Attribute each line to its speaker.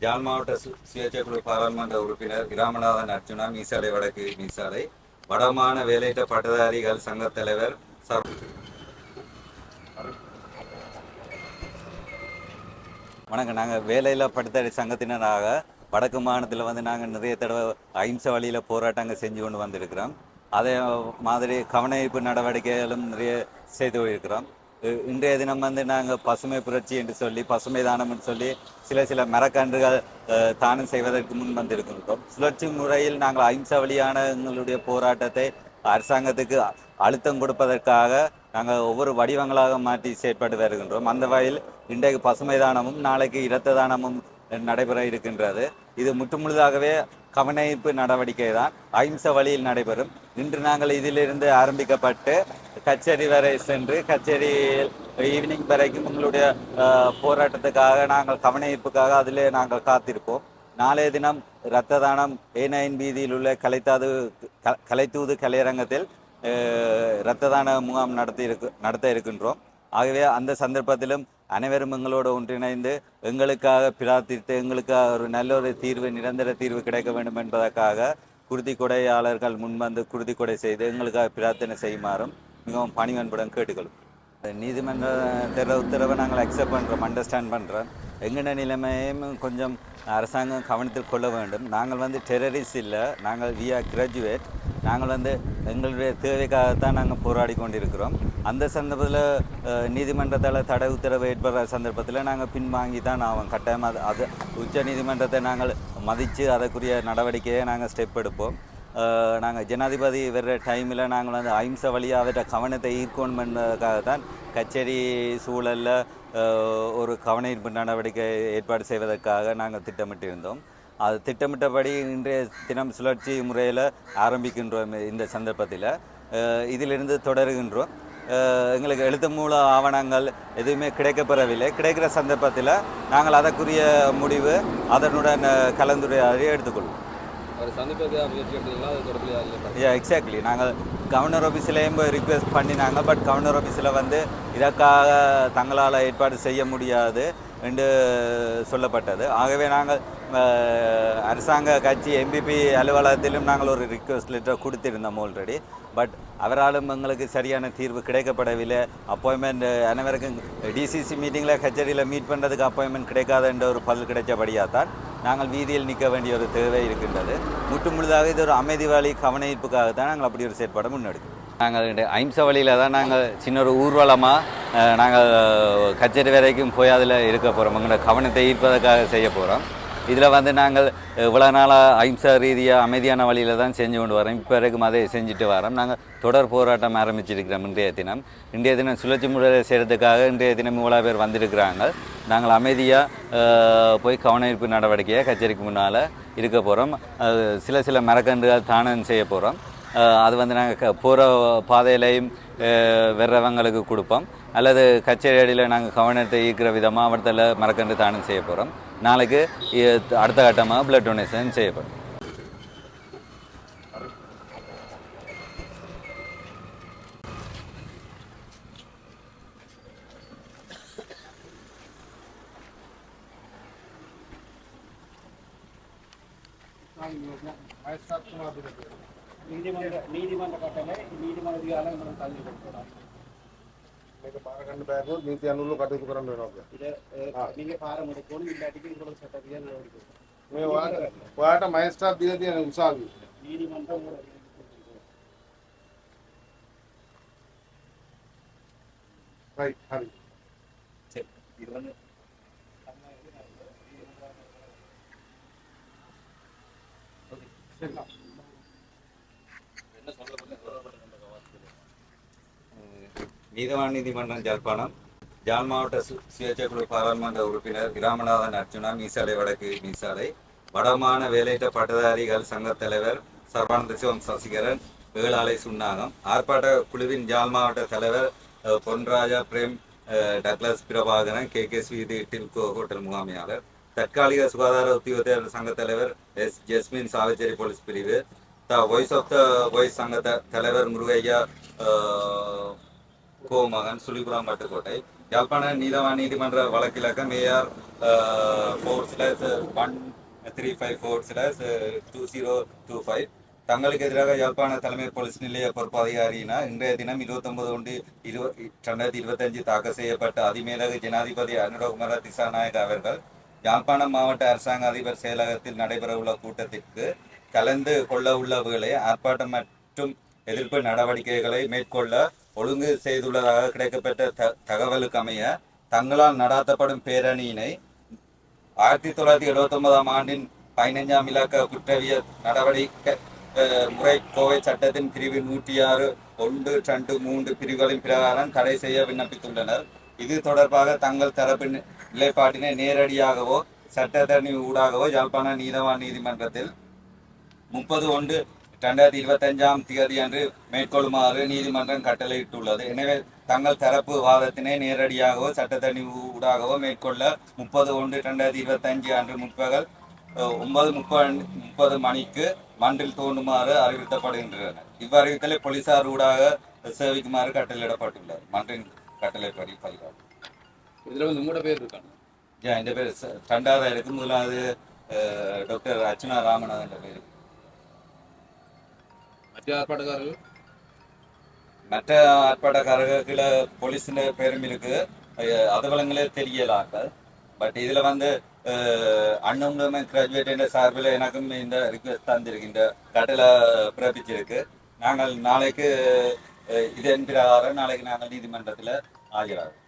Speaker 1: யாழ் மாவட்ட சு- சுயேட்சை குழு பாராளுமன்ற உறுப்பினர் கிராமநாதன் அர்ஜுனா மீசாலை வடக்கு மீசாலை வடமான வேலையிட்ட பட்டதாரிகள் சங்க தலைவர் சர் வணக்கம். நாங்கள் வேலையில் பட்டதாரி சங்கத்தினராக வடக்கு மாநிலத்தில் வந்து நாங்கள் நிறைய தடவை அஹிம்சை வழியில் போராட்டங்கள் செஞ்சு கொண்டு வந்திருக்கிறோம். அதே மாதிரி கவனஈர்ப்பு நடவடிக்கைகளும் நிறைய செய்து இருக்கிறோம் இன்றைய தினம் வந்து நாங்கள் பசுமை புரட்சி என்று சொல்லி பசுமை தானம் என்று சொல்லி சில சில மரக்கன்றுகள் தானம் செய்வதற்கு முன் வந்திருக்கின்றோம். சுழற்சி முறையில் நாங்கள் அஹிம்சை வழியான எங்களுடைய போராட்டத்தை அரசாங்கத்துக்கு அழுத்தம் கொடுப்பதற்காக நாங்கள் ஒவ்வொரு வடிவங்களாக மாற்றி செயற்பட்டு வருகின்றோம். அந்த வகையில் இன்றைக்கு பசுமை தானமும் நாளைக்கு இரத்த தானமும் நடைபெற இருக்கின்றது. இது முற்றுமுழுதாகவே கவனிப்பு நடவடிக்கை தான் அஹிம்சை வழியில் நடைபெறும். இன்று நாங்கள் இதிலிருந்து ஆரம்பிக்கப்பட்டு கச்சேரி வரை சென்று கச்சேரியில் ஈவினிங் வரைக்கும் உங்களுடைய போராட்டத்துக்காக நாங்கள் கவனிப்புக்காக அதிலே நாங்கள் காத்திருப்போம். நாளைய தினம் இரத்த தானம் நைன் வீதியில் உள்ள கலைத்தாது க- கலைத்தூது கலையரங்கத்தில் இரத்த தான முகாம் நடத்தி இருக்கு நடத்த இருக்கின்றோம். ஆகவே அந்த சந்தர்ப்பத்திலும் அனைவரும் எங்களோடு ஒன்றிணைந்து எங்களுக்காக பிரார்த்தித்து எங்களுக்காக ஒரு நல்ல ஒரு தீர்வு நிரந்தர தீர்வு கிடைக்க வேண்டும் என்பதற்காக குருதி கொடையாளர்கள் முன்வந்து குருதி கொடை செய்து எங்களுக்காக பிரார்த்தனை செய்யுமாறும் மிகவும் பணிவன்புடன் கேட்டுக்கொள்ளும் நீதிமன்ற தெர உத்தரவை நாங்கள் அக்செப்ட் பண்ணுறோம் அண்டர்ஸ்டாண்ட் பண்ணுறோம் எங்கட நிலைமையும் கொஞ்சம் அரசாங்கம் கவனத்தில் கொள்ள வேண்டும். நாங்கள் வந்து டெரரிஸ்ட் இல்லை நாங்கள் வி ஆர் கிராஜுவேட் நாங்கள் வந்து எங்களுடைய தேவைக்காகத்தான் நாங்கள் போராடி கொண்டிருக்கிறோம். அந்த சந்தர்ப்பத்தில் நீதிமன்றத்தால் தடை உத்தரவு ஏற்படுற சந்தர்ப்பத்தில் நாங்கள் பின்வாங்கி தான் ஆகும் கட்டாயம் அது அது உச்ச நீதிமன்றத்தை நாங்கள் மதித்து அதற்குரிய நடவடிக்கையை நாங்கள் ஸ்டெப் எடுப்போம். நாங்கள் ஜனாதிபதி வர்ற டைமில் நாங்கள் வந்து அஹிம்சை வழியாக அவற்றை கவனத்தை ஈர்க்கணும் என்பதற்காக தான் கச்சேரி சூழலில் ஒரு கவன ஈர்ப்பு நடவடிக்கை ஏற்பாடு செய்வதற்காக நாங்கள் திட்டமிட்டிருந்தோம். அது திட்டமிட்டபடி இன்றைய தினம் சுழற்சி முறையில் ஆரம்பிக்கின்றோம் இந்த சந்தர்ப்பத்தில். இதிலிருந்து தொடருகின்றோம். எங்களுக்கு எழுத்து மூல ஆவணங்கள் எதுவுமே கிடைக்கப்பெறவில்லை. கிடைக்கிற சந்தர்ப்பத்தில் நாங்கள் அதற்குரிய முடிவு அதனுடன் கலந்துரையாடி எடுத்துக்கொள்வோம். யா எக்ஸாக்ட்லி நாங்கள் கவர்னர் ஆஃபீஸ்லேயும் போய் ரிக்வெஸ்ட் பண்ணினாங்க பட் கவர்னர் ஆஃபீஸில் வந்து இதற்காக தங்களால் ஏற்பாடு செய்ய முடியாது என்று சொல்லப்பட்டது. ஆகவே நாங்கள் அரசாங்க கட்சி எம்பிபி அலுவலகத்திலும் நாங்கள் ஒரு ரிக்வெஸ்ட் லெட்டர் கொடுத்திருந்தோம் ஆல்ரெடி பட் அவராலும் எங்களுக்கு சரியான தீர்வு கிடைக்கப்படவில்லை. அப்பாயின்மெண்ட் அனைவருக்கும் டிசிசி மீட்டிங்கில் கச்சேரியில் மீட் பண்ணுறதுக்கு அப்பாயின்மெண்ட் கிடைக்காத என்ற ஒரு பதில் கிடைச்சபடியாக தான் நாங்கள் வீதியில் நிற்க வேண்டிய ஒரு தேவை இருக்கின்றது. முற்று முழுதாக இது ஒரு அமைதி வழி கவனயீர்ப்புக்காக தான் நாங்கள் அப்படி ஒரு செயற்பாடு முன்னெடுக்கிறோம் நாங்கள் இந்த வழியில் தான் நாங்கள் சின்ன ஒரு ஊர்வலமாக நாங்கள் கச்சேரி வரைக்கும் போய் அதில் இருக்க போகிறோம் எங்களோட கவனத்தை ஈர்ப்பதற்காக செய்ய போகிறோம் இதில் வந்து நாங்கள் இவ்வளோ நாளாக அஹிம்சா ரீதியாக அமைதியான வழியில் தான் செஞ்சு கொண்டு வரோம். இப்போ வரைக்கும் அதை செஞ்சுட்டு வரோம். நாங்கள் தொடர் போராட்டம் ஆரம்பிச்சிருக்கிறோம் இன்றைய தினம். இன்றைய தினம் சுழற்சி முறையில் செய்கிறதுக்காக இன்றைய தினம் இவ்வளோ பேர் வந்திருக்கிறாங்க. நாங்கள் அமைதியாக போய் கவனிப்பு நடவடிக்கையை கச்சேரிக்கு முன்னால் இருக்க போகிறோம் சில சில மரக்கன்றுகள் தானம் செய்ய போகிறோம் அது வந்து நாங்கள் போகிற பாதையிலையும் வர்றவங்களுக்கு கொடுப்போம். அல்லது கச்சேரி அடியில் நாங்கள் கவனத்தை ஈர்க்கிற விதமாக அவர்த்தில் மரக்கன்று தானம் செய்ய போகிறோம் நாளைக்கு அடுத்த கட்டமாக பிளட் டொனேஷன் செய்யப்படும்
Speaker 2: ప్రసంగం చేసిన వయస్సార్ కుమార్ నీది మండ
Speaker 3: నీది మండ కట్టలే నీది మండది కాలని మనం తల్లి పెట్టుకోవాలి
Speaker 2: మీకు పారకండ బ్యాగు నీతి అనులు కట్టుకురం నీకు పారం కొడుకోని ఇల్లాటికి
Speaker 3: ఇంకొక సెటప్గా మేము వాట వాట మహేష్టార్ దిగది
Speaker 2: అని ఉసావి
Speaker 3: నీది మంట
Speaker 1: రైట్ హరి ఇరవై நீதவான் நீதிமன்றம் ஜாழ்ப்பாணம். ஜாழ் மாவட்ட சு- சுயேட்சை குழு பாராளுமன்ற உறுப்பினர் கிராமநாதன் அர்ஜுனா மீசாலை வடக்கு மீசாலை. வடமான வேலையற்ற பட்டதாரிகள் சங்க தலைவர் சர்வானந்த சிவம் சசிகரன் வேளாளை சுண்ணாகம். ஆர்ப்பாட்ட குழுவின் ஜாழ் மாவட்ட தலைவர் Ponraja Prem Douglas Prabhakaran K K ஸ்வீதி Tilko hotel முகாமையாளர். தற்காலிக சுகாதார உத்தியோகத்தர் சங்க தலைவர் எஸ் ஜெஸ்மின் சாவச்சேரி போலீஸ் பிரிவு the voice of the voice சங்க தலைவர் முருகையா கோமகன் சுழிபுரம் பட்டுக்கோட்டை யாழ்ப்பாண நீதவான் நீதிமன்ற வழக்கிலக்கம் AR four slash one three five four slash two zero two five தங்களுக்கு எதிராக யாழ்ப்பாண தலைமை போலீஸ் நிலைய பொறுப்பு அதிகாரியினா இன்றைய தினம் இருபத்தொன்பது ஒன்று இரு ரெண்டாயிரத்தி இருபத்தஞ்சு தாக்கல் செய்யப்பட்ட அதிமேலக ஜனாதிபதி அனுரகுமார திசாநாயக் அவர்கள் யாழ்ப்பாணம் மாவட்ட அரசாங்க அதிபர் செயலகத்தில் நடைபெறவுள்ள கூட்டத்திற்கு கலந்து கொள்ள உள்ளவர்களை ஆர்ப்பாட்டம் மற்றும் எதிர்ப்பு நடவடிக்கைகளை மேற்கொள்ள ஒழுங்கு செய்துள்ளதாக கிடைக்கப்பட்ட த தகவலுக்கு அமைய தங்களால் நடாத்தப்படும் பேரணியினை ஆயிரத்தி தொள்ளாயிரத்தி எழுபத்தி ஒன்பதாம் ஆண்டின் பதினைஞ்சாம் இலக்க குற்றவியல் நடவடிக்கை முறை கோவை சட்டத்தின் பிரிவு நூற்றி ஆறு ஒன்று ரெண்டு மூன்று பிரிவுகளின் பிரகாரம் தடை செய்ய விண்ணப்பித்துள்ளனர். இது தொடர்பாக தங்கள் தரப்பின் நிலைப்பாட்டினை நேரடியாகவோ சட்டத்தரணி ஊடாகவோ யாழ்ப்பாண நீதவான் நீதிமன்றத்தில் முப்பது ஒன்று ரெண்டாயிரத்தி இருபத்தஞ்சாம் தேதி அன்று மேற்கொள்ளுமாறு நீதிமன்றம் கட்டளையிட்டுள்ளது. எனவே தங்கள் தரப்பு வாதத்தினை நேரடியாகவோ சட்டத்தணி ஊடாகவோ மேற்கொள்ள முப்பது ஒன்று ரெண்டாயிரத்தி இருபத்தஞ்சு அன்று முற்பகல் ஒன்பது முப்பது முப்பது மணிக்கு மன்றில் தோன்றுமாறு அறிவிக்கப்படுகின்றனர் இவ்வறிவித்தலை போலீசார் ஊடாக சேவிக்குமாறு கட்டளையிடப்பட்டுள்ளது. மன்றின் கட்டளைப்படி பதிவாகும்.
Speaker 4: இதுல வந்து மூணு பேர் இருக்காங்க.
Speaker 1: ஏன் இந்த பேர் ச- ரெண்டாவது இருக்கு முதலாவது டாக்டர் அர்ச்சனா ராமநாதன் என்ற பேர்.
Speaker 4: மற்ற ஆர்ப்பாட்டக்காரர்கள்?
Speaker 1: மற்ற ஆர்ப்பாட்டக்காரர்கள போலீஸின் பேரும் இருக்கு. அதுவளங்களே தெரியலாக்க பட் இதுல வந்து அண்ணன் கிராஜுவேட் என்ற சார்பில் எனக்கும் இந்த ரிக்வெஸ்ட் தந்திருக்கு இந்த கட்டளை பிறப்பிச்சிருக்கு. நாங்கள் நாளைக்கு இதன் பிரகாரம் நாளைக்கு நாங்கள் நீதிமன்றத்தில் ஆஜராகும்